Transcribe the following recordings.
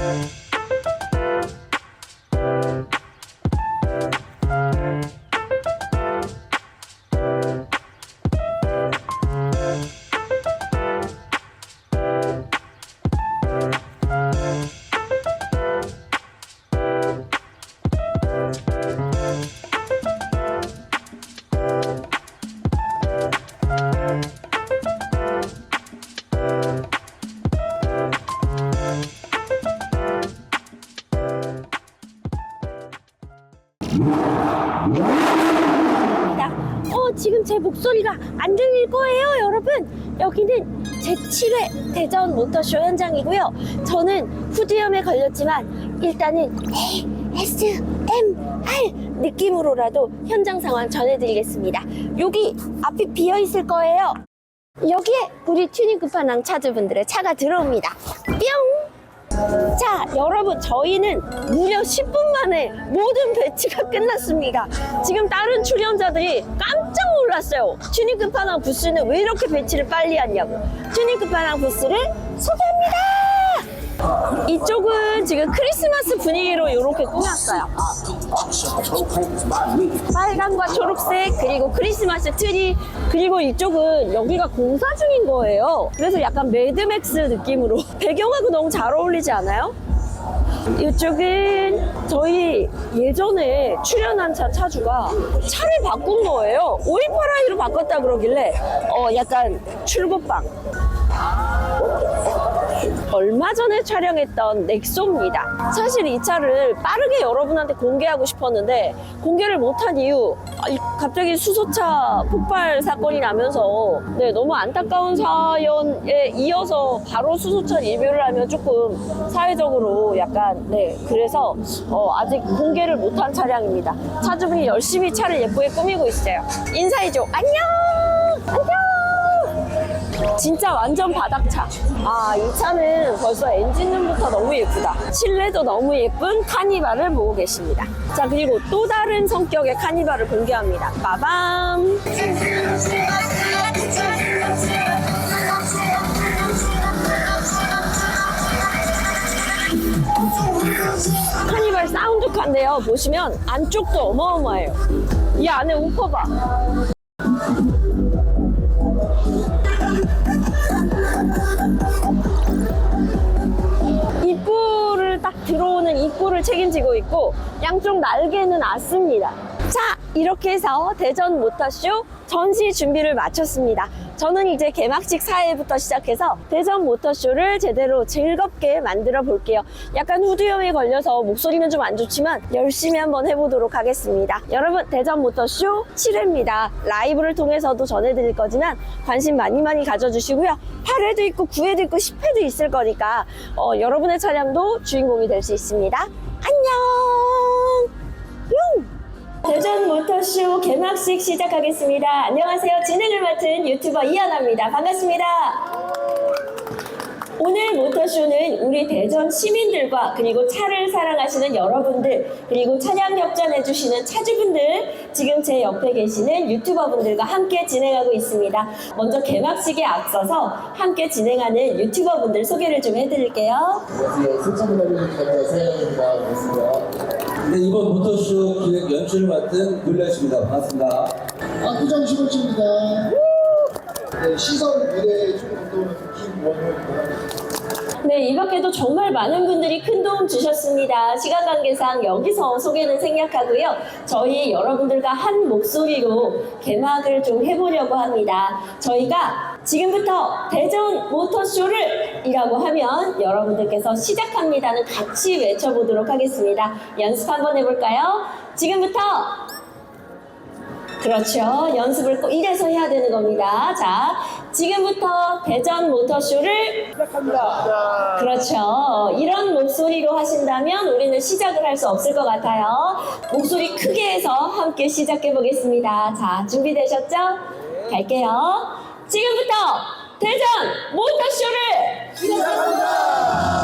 입니 지금 제 목소리가 안 들릴 거예요, 여러분. 여기는 제7회 대전 모터쇼 현장이고요. 저는 후두염에 걸렸지만 일단은 ASMR 느낌으로라도 현장 상황 전해드리겠습니다. 여기 앞이 비어 있을 거예요. 여기에 우리 튜닝 끝판왕 차주분들의 차가 들어옵니다. 뿅! 자, 여러분, 저희는 무려 10분 만에 모든 배치가 끝났습니다. 지금 다른 출연자들이 깜짝 놀랐어요. 튜닝 끝판왕 부스는 왜 이렇게 배치를 빨리 하냐고. 튜닝 끝판왕 부스를 소개합니다! 이쪽은 지금 크리스마스 분위기로 이렇게 꾸몄어요. 빨간과 초록색 그리고 크리스마스 트리 그리고 이쪽은 여기가 공사 중인 거예요. 그래서 약간 매드맥스 느낌으로 배경하고 너무 잘 어울리지 않아요? 이쪽은 저희 예전에 출연한 차 차주가 차를 바꾼 거예요. 오이파라이로 바꿨다 그러길래 어 약간 출고빵. 얼마 전에 촬영했던 넥소입니다. 사실 이 차를 빠르게 여러분한테 공개하고 싶었는데 공개를 못한 이유 아, 이- 갑자기 수소차 폭발 사건이 나면서 네, 너무 안타까운 사연에 이어서 바로 수소차 리뷰를 하면 조금 사회적으로 약간 네 그래서 어, 아직 공개를 못한 차량입니다. 차주분이 열심히 차를 예쁘게 꾸미고 있어요. 인사해줘. 안녕. 안녕. 진짜 완전 바닥차. 아, 이 차는 벌써 엔진룸부터 너무 예쁘다. 실내도 너무 예쁜 카니발을 보고 계십니다. 자, 그리고 또 다른 성격의 카니발을 공개합니다. 빠밤! 카니발 사운드카인데요. 보시면 안쪽도 어마어마해요. 이 안에 우퍼 봐. 있고 양쪽 날개는 않습니다. 자, 이렇게 해서 대전 모터쇼 전시 준비를 마쳤습니다. 저는 이제 개막식 4회부터 시작해서 대전 모터쇼를 제대로 즐겁게 만들어 볼게요. 약간 후두염에 걸려서 목소리는 좀 안 좋지만 열심히 한번 해보도록 하겠습니다. 여러분, 대전 모터쇼 7회입니다. 라이브를 통해서도 전해드릴 거지만 관심 많이 많이 가져주시고요. 8회도 있고 9회도 있고 10회도 있을 거니까 어, 여러분의 차량도 주인공이 될 수 있습니다. 안녕! 뿅! 대전 모터쇼 개막식 시작하겠습니다. 안녕하세요. 진행을 맡은 유튜버 이하나입니다. 반갑습니다. 오늘 모터쇼는 우리 대전 시민들과 그리고 차를 사랑하시는 여러분들 그리고 차량 협찬해주시는 차주분들 지금 제 옆에 계시는 유튜버분들과 함께 진행하고 있습니다. 먼저 개막식에 앞서서 함께 진행하는 유튜버분들 소개를 좀 해드릴게요. 안녕하세요. 반갑습니다. 네, 이번 모터쇼 기획 연출을 맡은 물레입니다. 반갑습니다. 압구정 시골집입니다. 네, 시설 미래 중공동 김원호입니다. 네, 이 밖에도 정말 많은 분들이 큰 도움 주셨습니다. 시간 관계상 여기서 소개는 생략하고요. 저희 여러분들과 한 목소리로 개막을 좀 해보려고 합니다. 저희가 지금부터 대전 모터쇼를 이라고 하면 여러분들께서 시작합니다는 같이 외쳐보도록 하겠습니다. 연습 한번 해볼까요? 지금부터 그렇죠. 연습을 꼭 이래서 해야 되는 겁니다. 자, 지금부터 대전 모터쇼를 시작합니다. 그렇죠. 이런 목소리로 하신다면 우리는 시작을 할 수 없을 것 같아요. 목소리 크게 해서 함께 시작해 보겠습니다. 자, 준비되셨죠? 갈게요. 지금부터 대전 모터쇼를 시작합니다.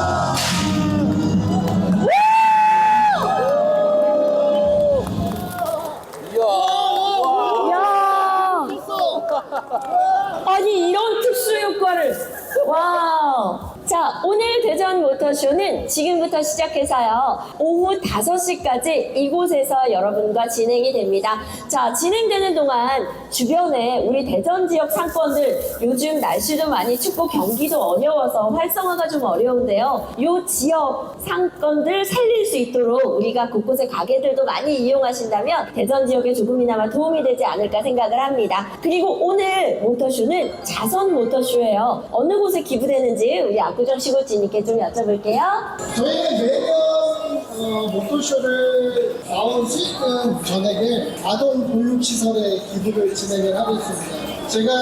오늘 대전 모터쇼는 지금부터 시작해서요. 오후 5시까지 이곳에서 여러분과 진행이 됩니다. 자, 진행되는 동안 주변에 우리 대전 지역 상권들 요즘 날씨도 많이 춥고 경기도 어려워서 활성화가 좀 어려운데요. 요 지역 상권들 살릴 수 있도록 우리가 곳곳에 가게들도 많이 이용하신다면 대전 지역에 조금이나마 도움이 되지 않을까 생각을 합니다. 그리고 오늘 모터쇼는 자선 모터쇼예요. 어느 곳에 기부되는지 우리 압구정 시골지님께 좀 여쭤볼게요. 저희는 매년 어, 모토쇼를 나온 수익금 전액을 아동 보육시설에 기부를 진행을 하고 있습니다. 제가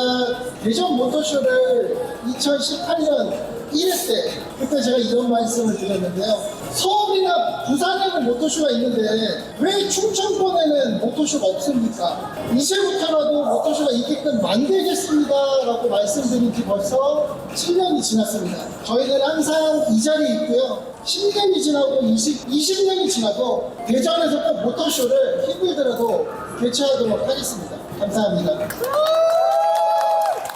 대전 모토쇼를 2018년 1회 때 그때 제가 이런 말씀을 드렸는데요. 서울이나 부산에는 모토쇼가 있는데 왜 충청권에는 모토쇼가 없습니까? 이제부터라도 모토쇼가 있게끔 만들겠습니다 라고 말씀드린 지 벌써 7년이 지났습니다. 저희는 항상 이 자리에 있고요. 10년이 지나고 20, 20년이 지나도 대전에서 꼭 모터쇼를 힘들더라도 개최하도록 하겠습니다. 감사합니다.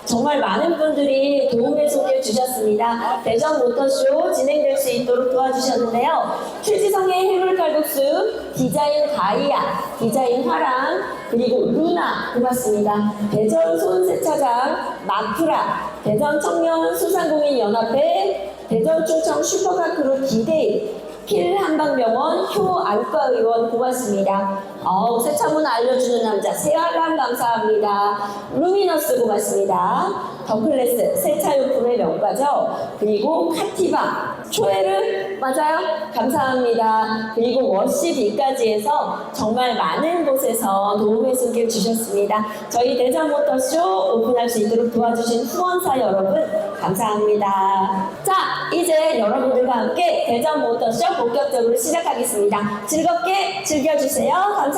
정말 많은 분들이 도움의 손길 주셨습니다. 대전 모터쇼 진행될 수 있도록 도와주셨는데요. 최지성의 해물칼국수, 디자인 가이아, 디자인 화랑, 그리고 루나 고맙습니다. 대전 손세차장, 마크라, 대전 청년 수산공인 연합회, 대전 충청 슈퍼마크로 디데이, 필 한방병원 효 안과의원 고맙습니다. 어우 세차문 알려주는 남자 세알람 감사합니다. 루미너스 고맙습니다. 더클래스 세차용품의 명가죠. 그리고 카티바 초에르 맞아요. 감사합니다. 그리고 워시비까지 해서 정말 많은 곳에서 도움의 손길 주셨습니다. 저희 대전모터쇼 오픈할 수 있도록 도와주신 후원사 여러분 감사합니다. 자 이제 여러분들과 함께 대전모터쇼 본격적으로 시작하겠습니다. 즐겁게 즐겨주세요. 감사합니다.